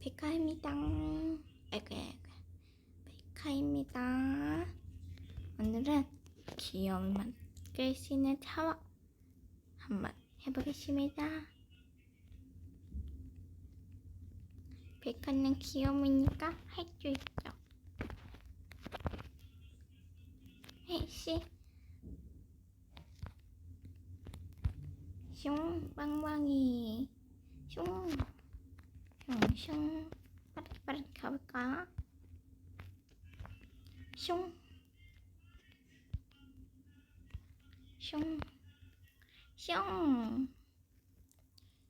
백화입니다. 아이고, 아이고. 백화입니다. 오늘은 귀여움만 깰수 있는 타워 한번 해보겠습니다. 백화는 귀여우니까 할 수 있죠. 헤이씨. 슝, 빵빵이. 슝. 슝 슝 빠르게 빠르게 가볼까? 슝 슝, 슝,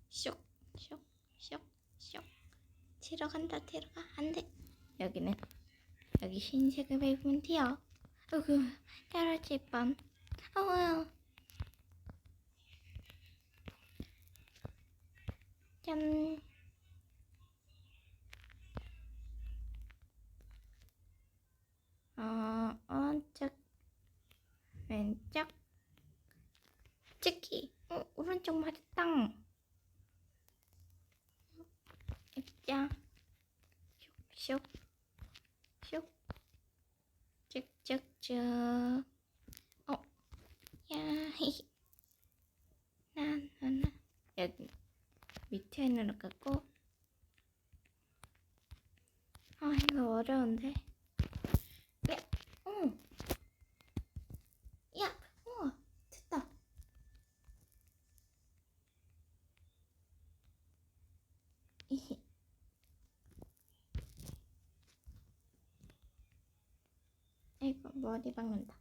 슉, 슉, 슉, 슉. 들어간다, 들어가. 안 돼. 여기는, 여기 흰색을 밟으면 돼요. 으그, 떨어질 뻔. 어우, 짠. 어, 오른쪽, 왼쪽, 찍기. 어, 오른쪽 맞았다. 액자, 슉, 슉, 슉, 쭉쭉쭉. 어, 야, 히히. 나, 나, 나. 여기 밑에 있는 거 갖고. 아, 이거 어려운데. 야, 어. 야, 어, 됐다. 이히. 이거 머리 박는다.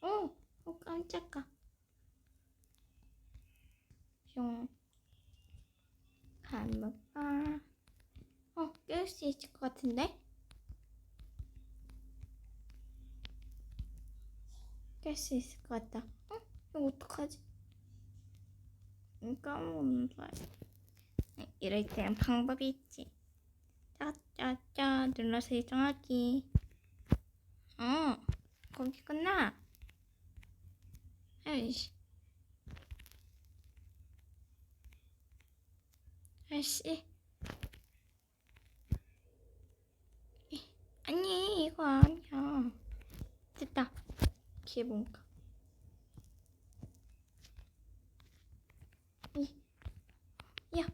어, 어 깜짝아. 슝. 가볼까? 어, 깰 수 있을 것 같은데? 깰 수 있을 것 같다. 어? 이거 어떡하지? 까먹는다. 이럴 땐 방법이 있지. 짜짜짜 눌러서 이동하기. 어, 거기 끝나. 아이씨. 아이씨. 이- 아니, 이거 아니야. 됐다. 기분가. 이, 야,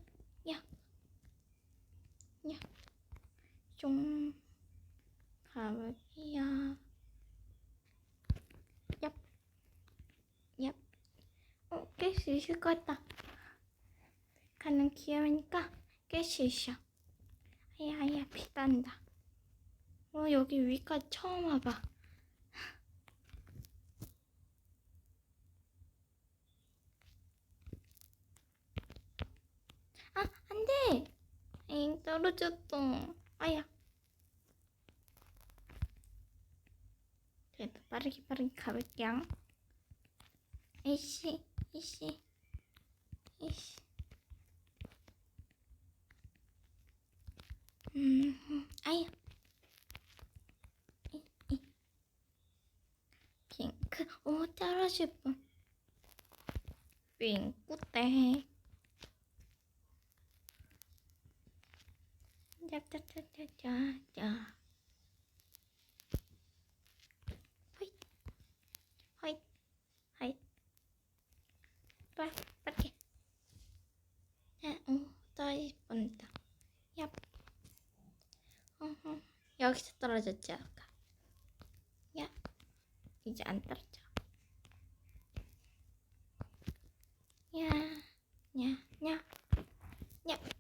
야, 야, 좀 가볼게요. 얍, 얍. 어, 깰 수 있을 것 같다. 가는 귀여우니까 있어. 아야, 아야, 피난다. 어, 여기 위까지 처음 와봐. 아, 안 돼! 엥, 떨어졌어. 아야. 그래도 빠르게 빠르게 가볼게요. 이씨, 이씨, 이씨. 음, 아야. 이, 이. 핑크, 오, 떨어질 뻔. 윙꾸떼. 짜짜짜짜짜. 호잇, 호잇, 호잇. 빨, 빨리. 야, 어, 떨어질 뻔다. 얍. 어허. 여기서 떨어졌지 아까. 야, 이제 안 떨어져. 呀呀呀呀。